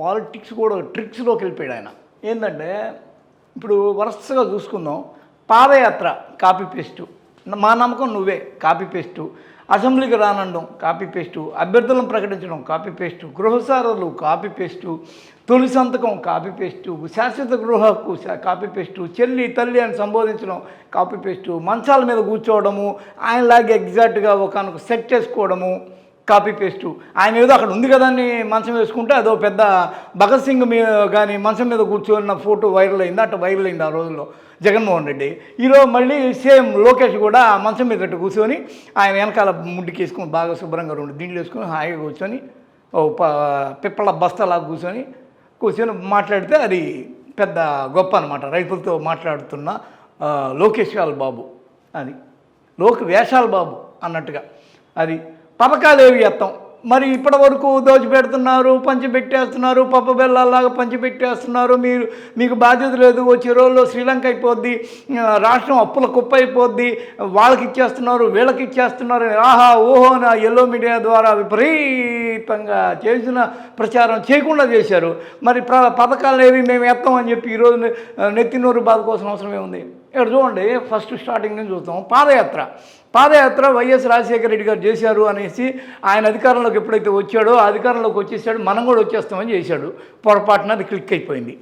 Politics కూడా ట్రిక్స్లోకి వెళ్ళిపోయాడు ఆయన. ఏంటంటే ఇప్పుడు వరుసగా చూసుకుందాం. పాదయాత్ర కాపీ పేస్టు. మా నమ్మకం నువ్వే కాపీ పేస్టు. అసెంబ్లీకి రానండం కాపీ పేస్టు. అభ్యర్థులను ప్రకటించడం కాపీ పేస్టు. గృహసారాలు కాపీ పేస్టు. తొలి సంతకం కాపీ పేస్టు. శాశ్వత గృహకు శా- కాపీ పేస్టు. చెల్లి తల్లి అని సంబోధించడం కాపీ పేస్టు. మంచాల మీద కూర్చోవడము. ఆయనలాగే ఎగ్జాక్ట్గా ఒకనొక సెట్ చేసుకోవడము. Copy paste. ఆయన ఏదో అక్కడ ఉంది కదా అని మంచం వేసుకుంటే అదో పెద్ద భగత్ సింగ్ మీ కానీ మంచం మీద కూర్చున్న ఫోటో వైరల్ అయింది అట్లా వైరల్ అయింది ఆ రోజుల్లో జగన్మోహన్ రెడ్డి. ఈరోజు మళ్ళీ సేమ్ లోకేష్ కూడా మంచం మీద కూర్చొని ఆయన వెనకాల ముడ్డికి వేసుకొని బాగా శుభ్రంగా రెండు దిండ్లు వేసుకొని హాయిగా కూర్చొని పిప్పల బస్తలా కూర్చొని కూర్చొని మాట్లాడితే అది పెద్ద గొప్ప అనమాట రైతులతో మాట్లాడుతున్న లోకేష్ బాబు అది లోక వేషాల బాబు అన్నట్టుగా. అది పథకాలు ఏవి ఎత్తాం. మరి ఇప్పటి వరకు దోచిపెడుతున్నారు పంచిపెట్టేస్తున్నారు పప్పు బెల్లాలాగా పంచిపెట్టేస్తున్నారు మీరు మీకు బాధ్యత లేదు వచ్చే రోజుల్లో శ్రీలంక అయిపోద్ది రాష్ట్రం అప్పుల కుప్ప అయిపోద్ది వాళ్ళకి ఇచ్చేస్తున్నారు వీళ్ళకి ఇచ్చేస్తున్నారు అని ఆహా ఓహో నా ఎల్లో మీడియా ద్వారా విపరీతంగా చేసిన ప్రచారం చేయకుండా చేశారు. మరి ప్ర పథకాలు ఏవి మేము ఎత్తామని చెప్పి ఈరోజు నెత్తినూరు బాధ కోసం అవసరమే ఉంది. ఇక్కడ చూడండి ఫస్ట్ స్టార్టింగ్ నుంచి చూస్తాం. పాదయాత్ర. పాదయాత్ర వైఎస్ రాజశేఖర రెడ్డి గారు చేశారు అనేసి ఆయన అధికారంలోకి ఎప్పుడైతే వచ్చాడో అధికారంలోకి వచ్చేసాడు మనం కూడా వచ్చేస్తామని చేశాడు. పొరపాటున అది క్లిక్ అయిపోయింది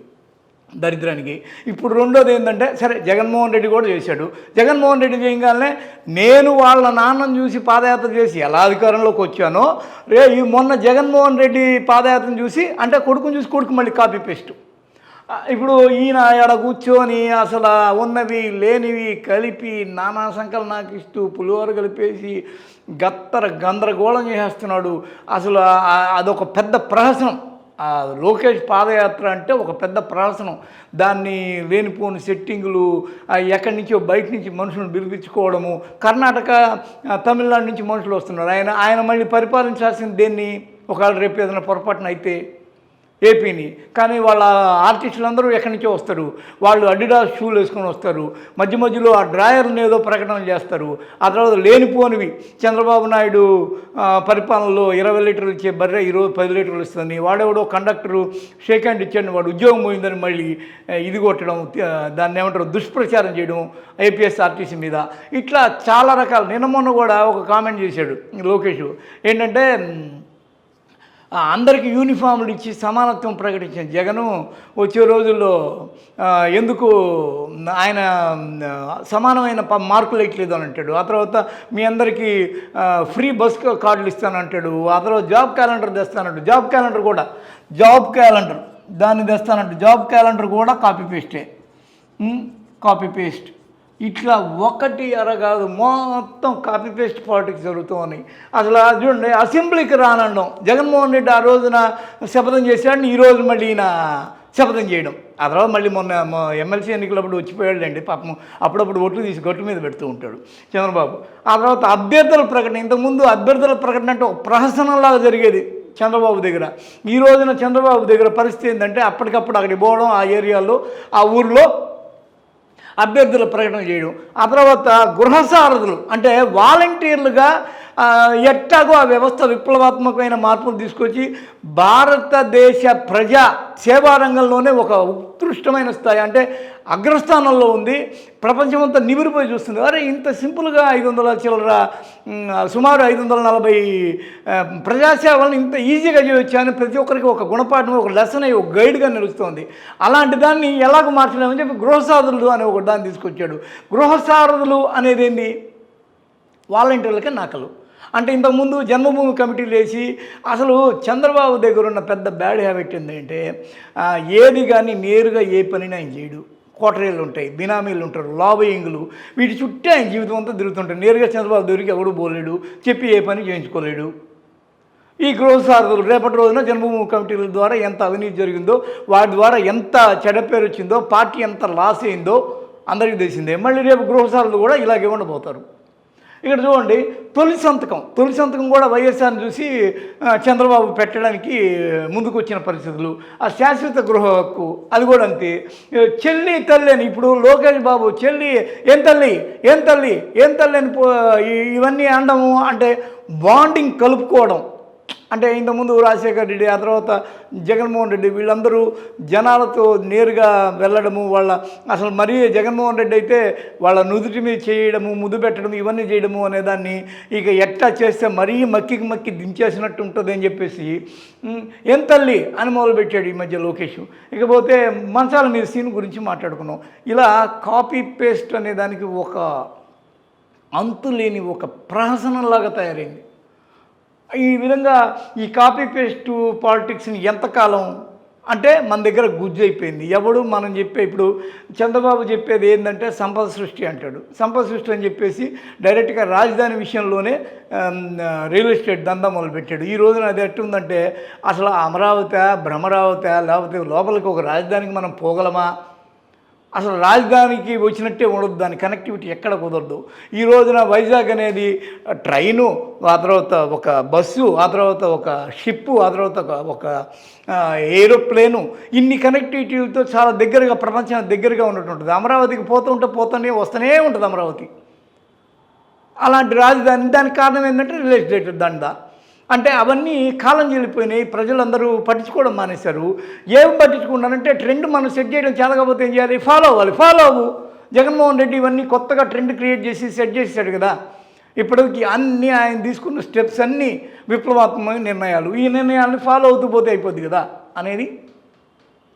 దరిద్రానికి. ఇప్పుడు రెండోది ఏంటంటే సరే జగన్మోహన్ రెడ్డి కూడా చేశాడు. జగన్మోహన్ రెడ్డి చేయగానే నేను వాళ్ళ నాన్నను చూసి పాదయాత్ర చేసి ఎలా అధికారంలోకి వచ్చానో రే ఈ మొన్న జగన్మోహన్ రెడ్డి పాదయాత్రను చూసి అంటే కొడుకుని చూసి కొడుకు మళ్ళీ కాపీ పేస్ట్ ఇప్పుడు ఈయన ఆడ కూర్చొని అసలు ఉన్నవి లేనివి కలిపి నానా సంకలనాకి ఇస్తూ పులిహోర కలిపేసి గత్తర గందరగోళం చేసేస్తున్నాడు. అసలు అదొక పెద్ద ప్రహసనం. లోకేష్ పాదయాత్ర అంటే ఒక పెద్ద ప్రహసనం. దాన్ని లేనిపోని సెట్టింగులు ఎక్కడి నుంచో బయట నుంచి మనుషులను పిలిపించుకోవడము కర్ణాటక తమిళనాడు నుంచి మనుషులు వస్తున్నారు. ఆయన ఆయన మళ్ళీ పరిపాలించాల్సింది దేన్ని? ఒకవేళ రేపు ఏదైనా పొరపాటున అయితే ఏపీని. కానీ వాళ్ళ ఆర్టిస్టులు అందరూ ఎక్కడి నుంచో వస్తారు? వాళ్ళు అడిడాస్ షూలు వేసుకొని వస్తారు. మధ్య మధ్యలో ఆ డ్రాయర్ని ఏదో ప్రకటన చేస్తారు. ఆ తర్వాత లేనిపోనివి. చంద్రబాబు నాయుడు పరిపాలనలో ఇరవై లీటర్లు ఇచ్చే బర్రె ఈరోజు పది లీటర్లు ఇస్తుంది వాడెవడో కండక్టరు షేక్ హ్యాండ్ ఇచ్చాడు వాడు ఉద్యోగం పోయిందని మళ్ళీ ఇది కొట్టడం దాన్ని ఏమంటారు దుష్ప్రచారం చేయడం ఐపీఎస్ ఆర్టీసీ మీద. ఇట్లా చాలా రకాల. నిన్న మొన్న కూడా ఒక కామెంట్ చేశాడు లోకేష్. ఏంటంటే అందరికీ యూనిఫామ్లు ఇచ్చి సమానత్వం ప్రకటించిన జగను వచ్చే రోజుల్లో ఎందుకు ఆయన సమానమైన మార్కులు ఇట్లేదు అని అంటాడు. ఆ తర్వాత మీ అందరికీ ఫ్రీ బస్ కార్డులు ఇస్తానంటాడు ఆ తర్వాత జాబ్ క్యాలెండర్ తెస్తానంటాడు. జాబ్ క్యాలెండర్ కూడా జాబ్ క్యాలెండర్ దాన్ని తెస్తానంట జాబ్ క్యాలెండర్ కూడా కాపీ పేస్టే కాపీ పేస్ట్ ఇట్లా ఒకటి అరగాదు మొత్తం కాపీ పేస్ట్ పాలిటిక్స్ జరుగుతుంది. అసలు అది చూడండి అసెంబ్లీకి రానండం జగన్మోహన్ రెడ్డి ఆ రోజున శపథం చేశాడు ఈ మళ్ళీ ఈయన శపథం చేయడం. ఆ తర్వాత మళ్ళీ మొన్న ఎమ్మెల్సీ ఎన్నికలప్పుడు వచ్చిపోయాడండి పాపం అప్పుడప్పుడు ఓట్లు తీసి గట్టు మీద పెడుతూ ఉంటాడు చంద్రబాబు. ఆ తర్వాత అభ్యర్థుల ప్రకటన ఇంతకుముందు అభ్యర్థుల ప్రకటన అంటే ఒక ప్రహసనంలాగా జరిగేది చంద్రబాబు దగ్గర. ఈ రోజున చంద్రబాబు దగ్గర పరిస్థితి ఏంటంటే అప్పటికప్పుడు అక్కడికి పోవడం ఆ ఏరియాలో ఆ ఊర్లో అభ్యర్థుల ప్రకటన చేయడం. ఆ తర్వాత గృహసారథులు అంటే వాలంటీర్లుగా ఎట్టాగో ఆ వ్యవస్థ విప్లవాత్మకమైన మార్పులు తీసుకొచ్చి భారతదేశ ప్రజా సేవా రంగంలోనే ఒక ఉత్కృష్టమైన స్థాయి. అంటే అగ్రస్థానంలో ఉంది. ప్రపంచమంతా నిమిరిపోయి చూస్తుంది. అరే ఇంత సింపుల్గా ఐదు వందల చిల్లర సుమారు ఐదు వందల నలభై ప్రజాసేవలను ఇంత ఈజీగా చేయొచ్చు అని ప్రతి ఒక్కరికి ఒక గుణపాఠం ఒక లెసన్ అయ్యి ఒక గైడ్గా నిలుస్తుంది. అలాంటి దాన్ని ఎలాగ మార్చలేమని చెప్పి గృహసారథులు అనే ఒక దాన్ని తీసుకొచ్చాడు. గృహసారథులు అనేది ఏంది వాలంటీర్లకే నకలు. అంటే ఇంతకుముందు జన్మభూమి కమిటీలు వేసి అసలు చంద్రబాబు దగ్గర ఉన్న పెద్ద బ్యాడ్ హ్యాబిట్ ఏంటంటే ఏది కానీ నేరుగా ఏ పనిని ఆయన చేయడు. కోటరీలు ఉంటాయి బినామీలు ఉంటారు లాబయింగ్లు. వీటి చుట్టే ఆయన జీవితం అంతా తిరుగుతుంటారు. నేరుగా చంద్రబాబు దగ్గరికి ఎవడు పోలేడు చెప్పి ఏ పని చేయించుకోలేడు. ఈ గృహ సారథులు రేపటి రోజున జన్మభూమి కమిటీల ద్వారా ఎంత అవినీతి జరిగిందో వాటి ద్వారా ఎంత చెడపేరు వచ్చిందో పార్టీ ఎంత లాస్ అయిందో అందరికీ తెలిసిందే. మళ్ళీ రేపు గృహ సారథులు కూడా ఇలాగే ఉండబోతారు. ఇక్కడ చూడండి తొలి సంతకం. తొలి సంతకం కూడా వైఎస్ఆర్ని చూసి చంద్రబాబు పెట్టడానికి ముందుకు వచ్చిన పరిస్థితులు. ఆ శాశ్వత గృహ హక్కు అది కూడా అంతే. చెల్లి తల్లి అని ఇప్పుడు లోకేష్ బాబు చెల్లి ఏం తల్లి? ఏం తల్లి? ఏం తల్లి అని పో- ఇవన్నీ అనడము అంటే బాండింగ్ కలుపుకోవడం. అంటే ఇంతకుముందు రాజశేఖర్ రెడ్డి ఆ తర్వాత జగన్మోహన్ రెడ్డి వీళ్ళందరూ జనాలతో నేరుగా వెళ్ళడము వాళ్ళ అసలు మరీ జగన్మోహన్ రెడ్డి అయితే వాళ్ళ నుదుటి మీద చేయడము ముద్దు పెట్టడం ఇవన్నీ చేయడము అనేదాన్ని ఇక ఎట్టా చేస్తే మరీ మక్కికి మక్కి దించేసినట్టు ఉంటుంది అని చెప్పేసి ఏం తల్లి అని మొదలుపెట్టాడు ఈ మధ్య లోకేష్. ఇకపోతే మంచాల మీద సీన్ గురించి మాట్లాడుకున్నాం. ఇలా కాపీ పేస్ట్ అనే దానికి ఒక అంతులేని ఒక ప్రహసనంలాగా తయారైంది. ఈ విధంగా ఈ కాపీ పేస్ట్ పాలిటిక్స్ని ఎంతకాలం అంటే మన దగ్గర గుజ్జు అయిపోయింది. ఎవడు మనం చెప్పే ఇప్పుడు చంద్రబాబు చెప్పేది ఏంటంటే సంపద సృష్టి అంటాడు. సంపద సృష్టి అని చెప్పేసి డైరెక్ట్గా రాజధాని విషయంలోనే రియల్ ఎస్టేట్ దందా మొదలుపెట్టాడు. ఈ రోజున అది ఎట్టుందంటే అసలు అమరావతి భ్రమరావతి లేకపోతే లోపలికి ఒక రాజధానికి మనం పోగలమా? అసలు రాజధానికి వచ్చినట్టే ఉండదు దాని కనెక్టివిటీ ఎక్కడ కుదరదు. ఈ రోజున వైజాగ్ అనేది ట్రైను ఆ తర్వాత ఒక బస్సు ఆ తర్వాత ఒక షిప్పు ఆ తర్వాత ఒక- ఒక ఏరోప్లేను ఇన్ని కనెక్టివిటీతో చాలా దగ్గరగా ప్రపంచానికి దగ్గరగా ఉన్నట్టు అమరావతికి పోతూ ఉంటే పోతూనే వస్తూనే ఉంటుంది అమరావతి. అలాంటి రాజధాని దానికి కారణం ఏంటంటే రియల్ ఎస్టేట్ దండ అంటే అవన్నీ కాలం చెల్లిపోయినాయి. ప్రజలందరూ పట్టించుకోవడం మానేశారు. ఏం పట్టించుకున్నారంటే ట్రెండ్ మనం సెట్ చేయడం చేతకపోతే ఏం చేయాలి? ఫాలో అవ్వాలి. ఫాలో అవ్వు. జగన్మోహన్ రెడ్డి ఇవన్నీ కొత్తగా ట్రెండ్ క్రియేట్ చేసి సెట్ చేశాడు కదా. ఇప్పటికి అన్ని ఆయన తీసుకున్న స్టెప్స్ అన్నీ విప్లవాత్మక నిర్ణయాలు. ఈ నిర్ణయాలను ఫాలో అవుతూ పోతే అయిపోద్ది కదా అనేది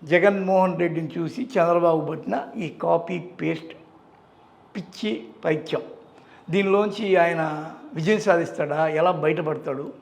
జగన్మోహన్ రెడ్డిని చూసి చంద్రబాబు పట్టిన ఈ కాపీ పేస్ట్ పిచ్చి పైత్యం. దీనిలోంచి ఆయన విజయం సాధిస్తాడా? ఎలా బయటపడతాడు?